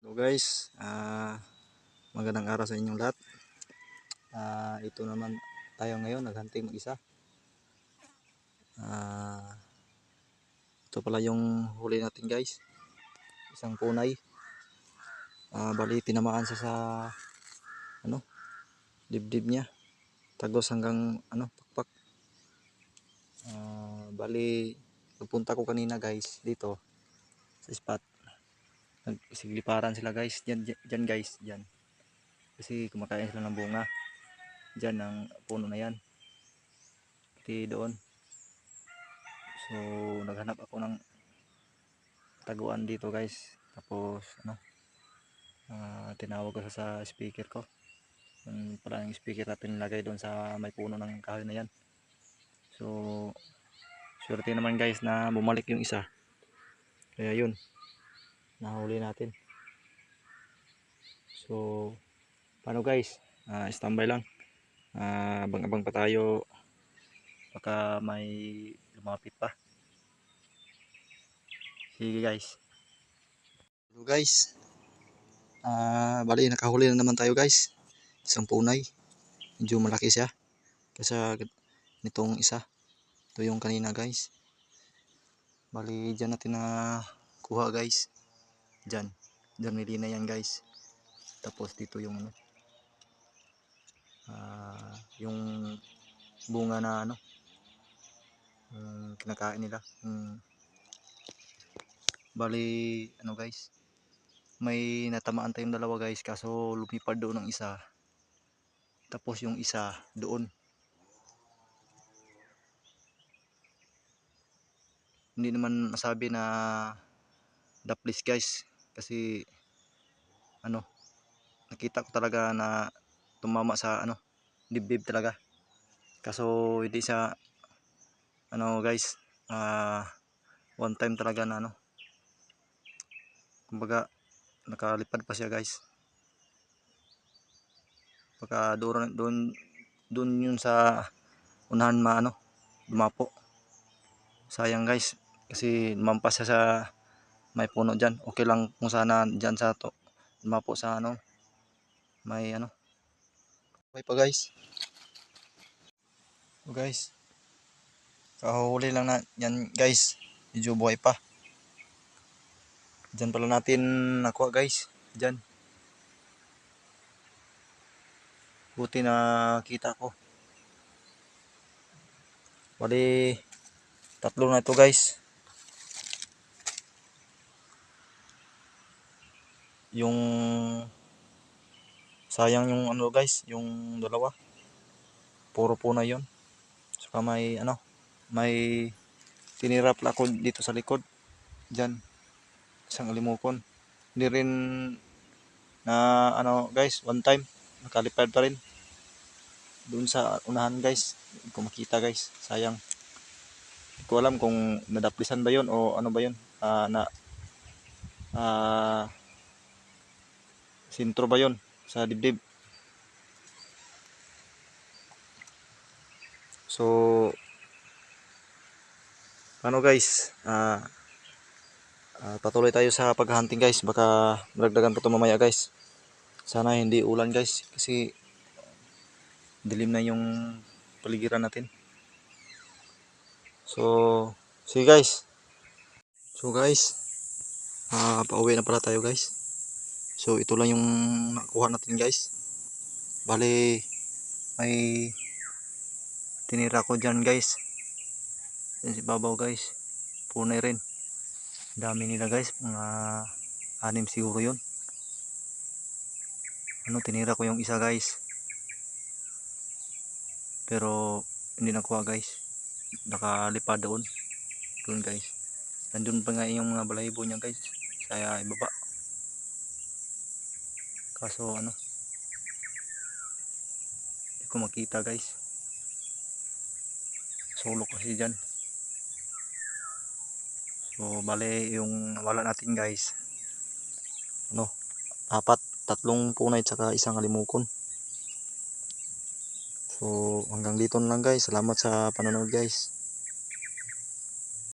So guys, ah magandang araw sa inyong lahat. Ah ito naman tayo ngayon, naghunting mag-isa. Ah ito pala yung huli natin guys. Isang punay. Ah bali tinamaan siya sa ano dibdib niya. Tagos hanggang ano pakpak. Ah bali nagpunta ko kanina guys dito sa spot nagsigliparan sila guys. Dyan, dyan, guys. Dyan kasi kumakain sila ng bunga. Dyan ang puno na yan. Pati doon. So naghanap ako ng taguan dito guys. Tapos ano ah, tinawag ko sa speaker ko. Yung pala yung speaker natin nilagay doon sa may puno ng kahoy na yan. So swerte naman guys na bumalik yung isa. Kaya yun nahuli natin. So paano guys? Ah, standby lang. Ah, abang-abang pa tayo. Baka may lumapit pa. Sige guys. So guys ah bali nakahuli na naman tayo guys. Isang punay. Medyo malaki siya kasi nitong isa. Ito yung kanina guys. Bali dyan natin na kuha guys dyan dyan may lina yan guys. Tapos dito yung ano. Ah, yung bunga na ano. Yung kinakain nila. Yung bali ano guys. May natamaan tayong dalawa guys kaso lumipad doon ng isa. Tapos yung isa doon. Hindi naman masabi na daplis guys kasi ano nakita ko talaga na tumama sa ano dibdib talaga. Kaso hindi siya ano guys ah one time talaga na ano kumbaga nakalipad pa siya guys. Baka doon doon doon yun sa unahan maano dumapo. Sayang guys kasi lumampas siya sa may puno dyan. Okay lang kung sana dyan sa to dumapo sa ano may ano. May pa guys. So guys. Kahuli lang na yan guys. Medyo buhay pa. Dyan pala natin nakuha guys. Dyan. Buti na kita ko. Bali tatlo na ito guys yung sayang yung ano guys yung dalawa. Puro po na yun. Saka may ano may tinira pala ako dito sa likod. Dyan isang alimukon. Hindi rin na ano guys one time nakalipad pa rin. Doon sa unahan guys. Hindi ko makita guys. Sayang. Hindi ko alam kung nadaplisan ba yun o ano ba yun. Ah, na ah sintro ba yun sa dibdib? So ano guys ah ah, patuloy tayo sa paghahunting guys. Baka maragdagan pa ito mamaya guys. Sana hindi ulan guys kasi dilim na yung paligiran natin. So sige guys. So guys ah pauwi na pala tayo guys so ito lang yung nakuha natin guys. Bali may tinira ko dyan guys. Yan si babaw guys. Punay rin. Dami nila guys. Mga anim siguro yun. Ano tinira ko yung isa guys. Pero hindi nakuha guys. Nakalipad doon. Doon guys. Nandun pa nga yung mga balahibo niya guys saya ibaba kaso ano hindi ko makita guys. Sulok kasi dyan. So bale yung nawala natin guys. Ano apat tatlong punay tsaka isang alimukon. So hanggang dito na lang guys. Salamat sa panonood guys